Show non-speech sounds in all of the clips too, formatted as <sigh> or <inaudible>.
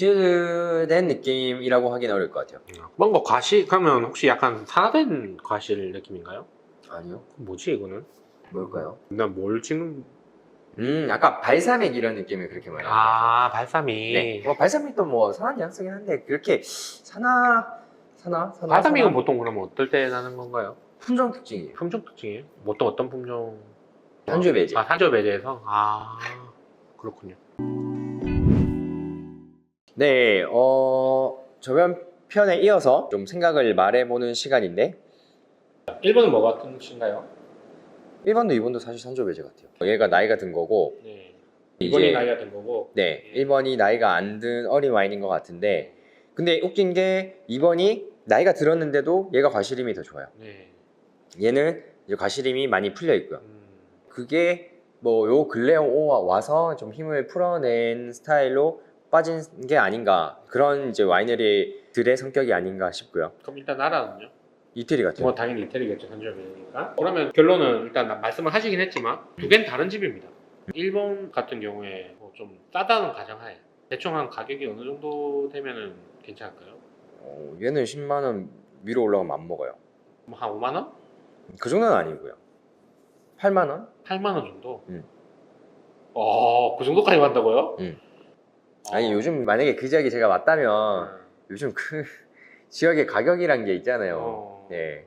업그레이드된 느낌이라고 하긴 어려울 것 같아요. 뭔가 과시 그러면 혹시 약간 산화된 과실 느낌인가요? 아니요. 뭐지 이거는? 뭘까요? 난뭘 찍는? 음, 약간 발사믹 이런 느낌을 그렇게 말해요. 아 발사믹. 네. 뭐 발사믹도 뭐 산화 뉘앙스긴 한데 그렇게 산화 산화 산화 발사믹은 산화? 보통 그러면 어떨 때 나는 건가요? 품종 특징이에요. 품종 특징이에요? 보통 어떤 품종? 산조 배제. 아 산조 배제에서 아 그렇군요. 네, 어 저번 편에 이어서 좀 생각을 말해보는 시간인데 1번은 뭐가 뜻인가요? 1번도 2번도 사실 산조 배제 같아요. 얘가 나이가 든 거고 네. 이제- 2번이 나이가 든 거고. 네, 1번이 나이가 안 든 어린 와인인 것 같은데 근데 웃긴 게 2번이 나이가 들었는데도 얘가 과실임이 더 좋아요. 네. 얘는 이제 과실임이 많이 풀려 있고요. 음, 그게 뭐 요 근래 오 와서 좀 힘을 풀어낸 스타일로 빠진 게 아닌가 그런 이제 와이너리들의 성격이 아닌가 싶고요. 그럼 일단 나라는요? 이태리 같아요. 뭐 당연히 이태리겠죠 배제니까. 그러면 결론은 일단 나- 말씀을 하시긴 했지만 두 개는 다른 집입니다. 일본 같은 경우에 뭐 좀 싸다는 가정하에 대충 한 가격이 어느 정도 되면은 괜찮을까요? 어, 얘는 10만 원 위로 올라가면 안 먹어요. 뭐한 5만 원? 그 정도는 아니고요. 8만 원? 8만 원 정도? 음. 어, 그 정도까지 간다고요? 음. 아니 어. 요즘 만약에 그 지역이 제가 맞다면 음. 요즘 그 <laughs> 지역의 가격이란 게 있잖아요. 어. 네.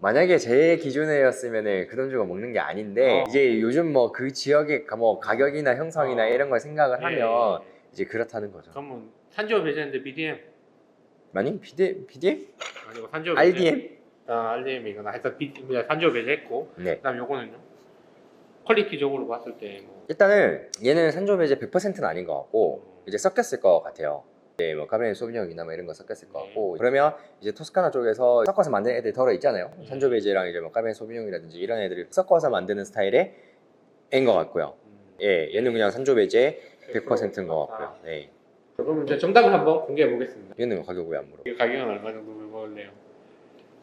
만약에 제 기준이었으면 그돈 주고 먹는 게 아닌데 어. 이제 요즘 뭐 그 지역의 가- 뭐 가격이나 형성이나 어. 이런 걸 생각을 예, 하면. 이제 그렇다는 거죠. 그러면 산지오 배제인데 BDM 아니 BD, BDM? 아니고 산지오 배제. RDM? 아, RDM이거나 하여튼 B, 그냥 산지오 배제했고 네. 그다음 요거는요? 퀄리티적으로 봤을 때 뭐. 일단은 얘는 산조 배제 100%는 아닌 것 같고 이제 섞였을 것 같아요. 네, 뭐 카베네 소비뇽 이나 뭐 이런 거 섞였을 것 같고 그러면 이제 토스카나 쪽에서 섞어서 만든 애들 덜어 있잖아요. 음. 산조 베제랑 이제 뭐 카베네 소비뇽이라든지 이런 애들을 섞어서 만드는 스타일의 애인 것 같고요. 음, 예, 얘는 그냥 산조 베제 100%인 것 같고요. 네, 그럼 이제 정답을 한번 공개해 보겠습니다. 얘는 가격 왜안 물어? 이 가격은 얼마 정도 물어볼래요?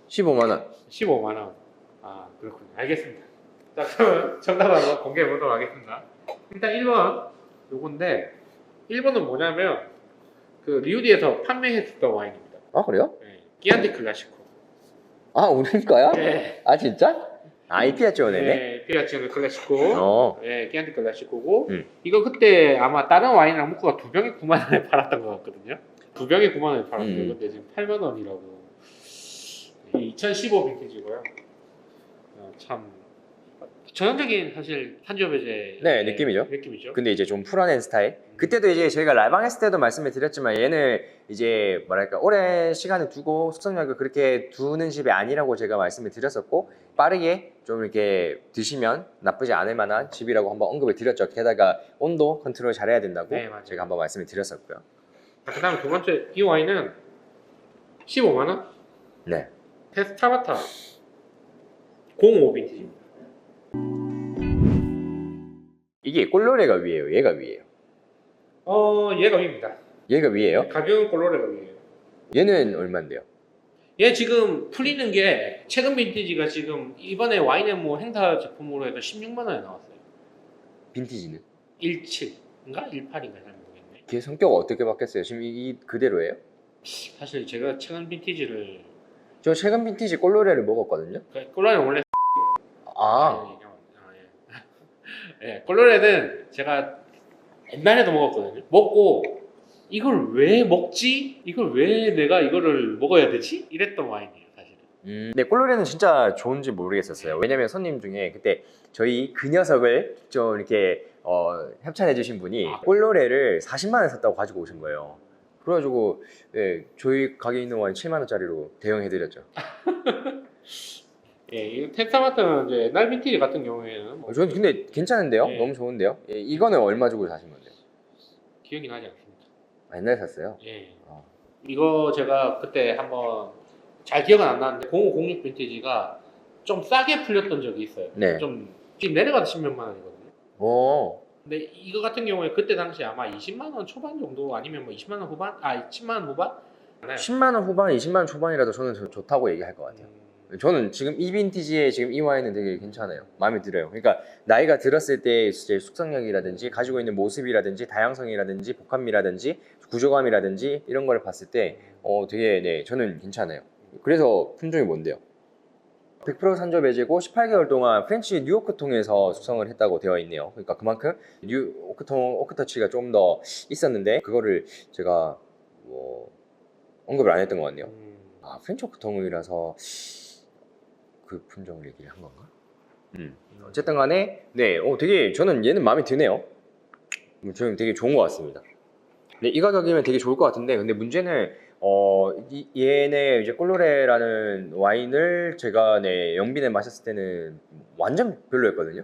15만 원. 15만 원. 아 그렇군요. 알겠습니다. 자 그러면 정답 한번 공개해 보도록 하겠습니다. 일단 1번 요건데 1번은 뭐냐면 그 리우디에서 판매했었던 와인입니다. 아 그래요? 네. 끼안티 클라시코. 아 우리 거야? 네. 아 진짜? 아 이피아치오 네네. 네. 피아치오네 클라시코. 어. 네, 끼안티 클라시코고 음. 이거 그때 아마 다른 와인이랑 묶어가 두 병에 9만 원에 <laughs> 팔았던 것 같거든요. 두 병에 9만 원에 팔았어요. 음. 근데 지금 8만 원이라고. 2015 빈티지고요. 어, 참 전형적인 사실 배제 네, 느낌이죠. 느낌이죠. 근데 이제 좀 풀어낸 스타일. 그때도 이제 저희가 라방 했을 때도 말씀을 드렸지만 얘는 이제 뭐랄까 오랜 시간을 두고 숙성력을 그렇게 두는 집이 아니라고 제가 말씀을 드렸었고 빠르게 좀 이렇게 드시면 나쁘지 않을 만한 집이라고 한번 언급을 드렸죠. 게다가 온도 컨트롤 잘해야 된다고 네, 맞아요. 제가 한번 말씀을 드렸었고요. 자, 그다음 두 번째 이 와인은 15만 원. 네. 테스타마타 05 빈티지입니다. 이게 꼴로레가 위에요. 얘가 위에요. 어 얘가 위입니다. 얘가 위에요. 가격은 콜로레가 위에요. 얘는 얼마인데요? 얘 지금 풀리는 게 최근 빈티지가 지금 이번에 와인앤모 행사 제품으로 해서 16만 원에 나왔어요. 빈티지는? 17인가 18인가 잘 모르겠네. 걔 성격 어떻게 바뀌었어요? 지금 이, 이 그대로예요? 사실 제가 최근 빈티지를 저 최근 빈티지 꼴로레를 먹었거든요. 그 콜로레는 원래 아, 예, 콜로레는 제가 옛날에도 먹었거든요. 먹고 이걸 왜 먹지? 이걸 왜 내가 이거를 먹어야 되지? 이랬던 와인이에요, 사실은. 음, 네, 꼴로레는 진짜 좋은지 모르겠었어요. 왜냐면 손님 중에 그때 저희 그 녀석을 좀 이렇게 어, 협찬해 주신 분이 아. 꼴로레를 40만 원 샀다고 가지고 오신 거예요. 그래가지고 예, 저희 가게 있는 와인 7만 원짜리로 대형해드렸죠. <laughs> 예, 이 테스타마트는 이제 옛날 빈티지 같은 경우에는 뭐 어, 저는 근데 괜찮은데요? 네. 너무 좋은데요? 예, 이거는 얼마 주고 사신 건데요? 기억이 나지 않습니다. 아, 옛날에 샀어요. 예. 어. 이거 제가 그때 한번 잘 기억은 안 나는데 0506 빈티지가 좀 싸게 풀렸던 적이 있어요. 네. 좀 지금 내려가도 10몇만 원이거든요. 오, 근데 이거 같은 경우에 그때 당시 아마 20만 원 초반 정도 아니면 뭐 20만 원 후반? 아 10만 원 후반? 네. 10만 원 후반, 20만 원 초반이라도 저는 저- 좋다고 얘기할 것 같아요. 음, 저는 지금 이 빈티지의 지금 이 와인은 되게 괜찮아요. 마음에 들어요. 그러니까 나이가 들었을 때 이제 숙성력이라든지 가지고 있는 모습이라든지 다양성이라든지 복합미라든지 구조감이라든지 이런 거를 봤을 때 어, 되게 네 저는 괜찮아요. 그래서 품종이 뭔데요? 100% 산조 배제고 18개월 동안 프렌치 뉴오크 통에서 숙성을 했다고 되어 있네요. 그러니까 그만큼 뉴오크 통 오크터치가 좀 더 있었는데 그거를 제가 뭐 언급을 안 했던 것 같네요. 음. 아 프렌치 오크 통이라서 그 품종을 얘기를 한 건가? 음. 어쨌든 간에 네, 어, 되게 저는 얘는 마음에 드네요. 음, 저는 되게 좋은 것 같습니다. 네, 이 가격이면 되게 좋을 것 같은데 근데 문제는 어, 이, 얘네 이제 꼴로레라는 와인을 제가 네, 영빈에 마셨을 때는 완전 별로였거든요.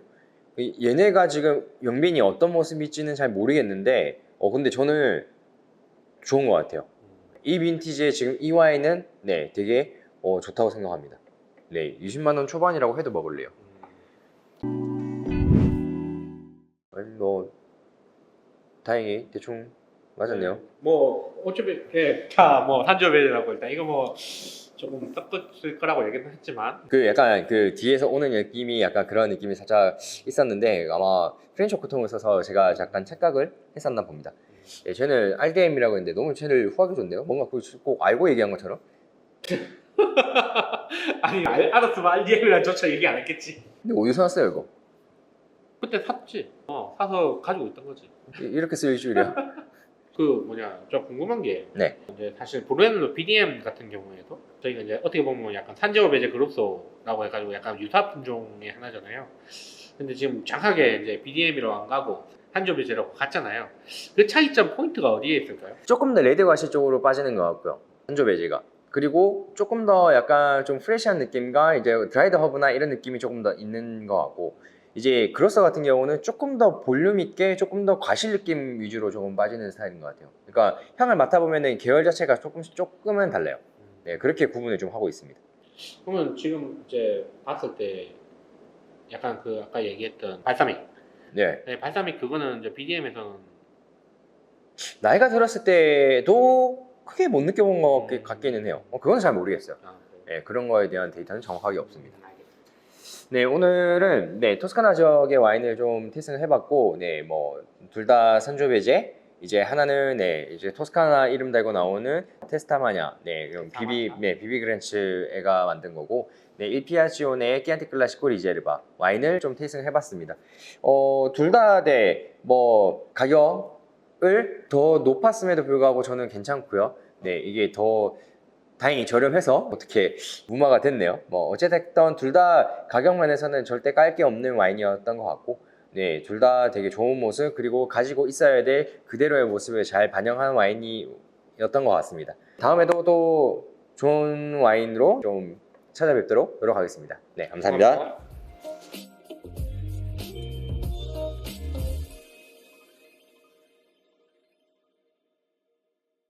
이- 얘네가 지금 영빈이 어떤 모습일지는 잘 모르겠는데 어 근데 저는 좋은 것 같아요. 이 빈티지의 지금 이 와인은 네 되게 어, 좋다고 생각합니다. 네 20만 원 초반이라고 해도 먹을래요. 아니, 뭐 다행히 대충 맞았네요. 뭐 어차피 예, 다뭐 산조배라고 일단 이거 뭐 조금 섞었을 거라고 얘기는 했지만 그 약간 그 뒤에서 오는 느낌이 약간 그런 느낌이 살짝 있었는데 아마 프렌치 오크통을 써서 제가 약간 착각을 했었나 봅니다. 예, 쟤는 RDM이라고 했는데 너무 쟤를 후하게 줬네요. 뭔가 그걸 꼭 알고 얘기한 것처럼. <laughs> 아니 알, 알았으면 RDM이랑 조차 얘기 안 했겠지. 근데 어디서 났어요 이거? 그때 샀지. 어 사서 가지고 있던 거지. 이- 이렇게 쓸 줄이야. <laughs> 그 뭐냐 저 궁금한 게 네. 이제 사실 브루앤로 BDM 같은 경우에도 저희가 이제 어떻게 보면 약간 산제오 배제 그룹소라고 해가지고 약간 유사 품종의 하나잖아요. 근데 지금 정확하게 이제 BDM이라고 안 가고 산제오 배제라고 갔잖아요. 그 차이점 포인트가 어디에 있을까요? 조금 더 레드 과실 쪽으로 빠지는 것 같고요. 한조 베지가. 그리고 조금 더 약간 좀 프레시한 느낌과 이제 드라이드 허브나 이런 느낌이 조금 더 있는 것 같고 이제 그로서 같은 경우는 조금 더 볼륨 있게 조금 더 과실 느낌 위주로 조금 빠지는 스타일인 것 같아요. 그러니까 향을 맡아보면은 계열 자체가 조금씩 조금은 달라요. 네, 그렇게 구분을 좀 하고 있습니다. 그러면 지금 이제 봤을 때 약간 그 아까 얘기했던 발사믹. 네, 네, 발사믹 그거는 이제 BDM에서는 나이가 들었을 때도 크게 못 느껴본 것 음. 같기는 해요. 어, 그건 잘 모르겠어요. 아, 그래요? 네, 그런 거에 대한 데이터는 정확하게 없습니다. 음, 알겠습니다. 네, 오늘은 네, 토스카나 지역의 와인을 좀 테스팅을 해봤고, 네, 뭐, 둘 다 산조 배제, 이제 하나는, 네, 이제 토스카나 이름 달고 나오는 테스타마냐, 네, 비비, 타마냐. 네, 비비 그랜츠 애가 만든 거고, 네, 일피아치온의 끼안티 클라시코 리제르바 와인을 좀 테이스팅 해봤습니다. 어, 둘 다, 네, 뭐, 가격 을더 높았음에도 불구하고 저는 괜찮고요. 네, 이게 더 다행히 저렴해서 어떻게 무마가 됐네요. 뭐 어찌됐든 둘 다 가격 면에서는 절대 깔 게 없는 와인이었던 것 같고, 네, 둘 다 되게 좋은 모습 그리고 가지고 있어야 될 그대로의 모습을 잘 반영한 와인이었던 것 같습니다. 다음에도 또 좋은 와인으로 좀 찾아뵙도록 노력하겠습니다. 네, 감사합니다. 고맙습니다.